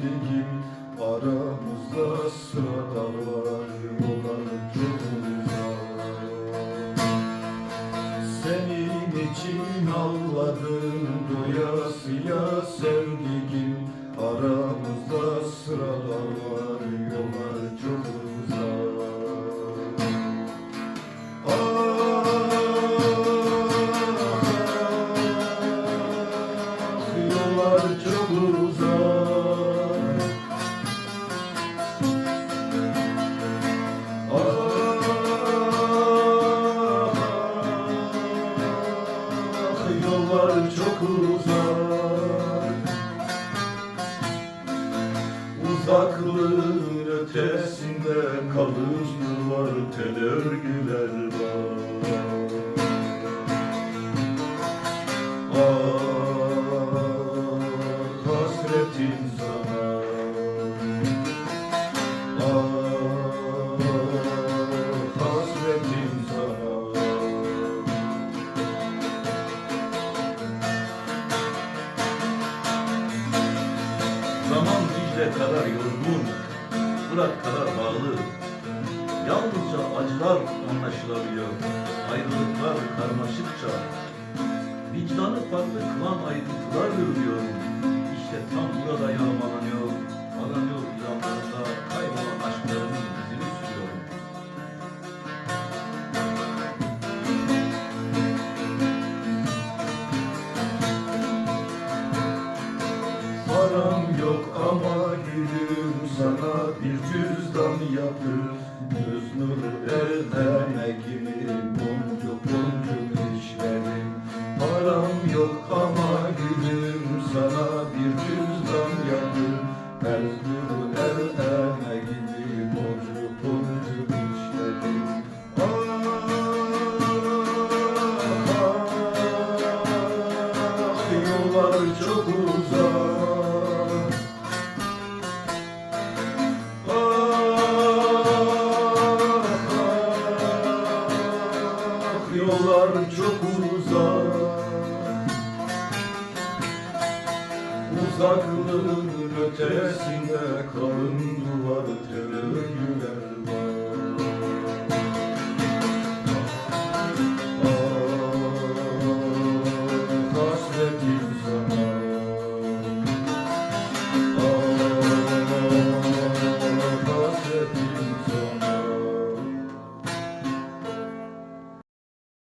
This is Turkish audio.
sevdiğim Aramızda sıralar var yollar çok uzak. Senin için ağladım doyasıya sevdiğim Aramızda sıralar var yollar çok uzak. Ah, yollar çok uzak uzak Uzaklığın ötesinde kalın var tel Dicle kadar yorgun, Fırat kadar bağlı. Yalnızca acılar anlaşılabiliyor. Ayrılıklar karmaşıkça. Vicdanı farklı kılan ayrıntılar görüyorum. İşte tam burada yağmalanıyor. Param yok ama gülüm sana bir cüzdan yapır Göz nuru erdeme gibi boncuk boncuk işlerim Param yok ama gülüm sana bir cüzdan yapır Göz nuru erdeme gibi boncuk boncuk işlerim Ah, ah, yollar çok uzak Uzaklığın ötesinde kalın duvar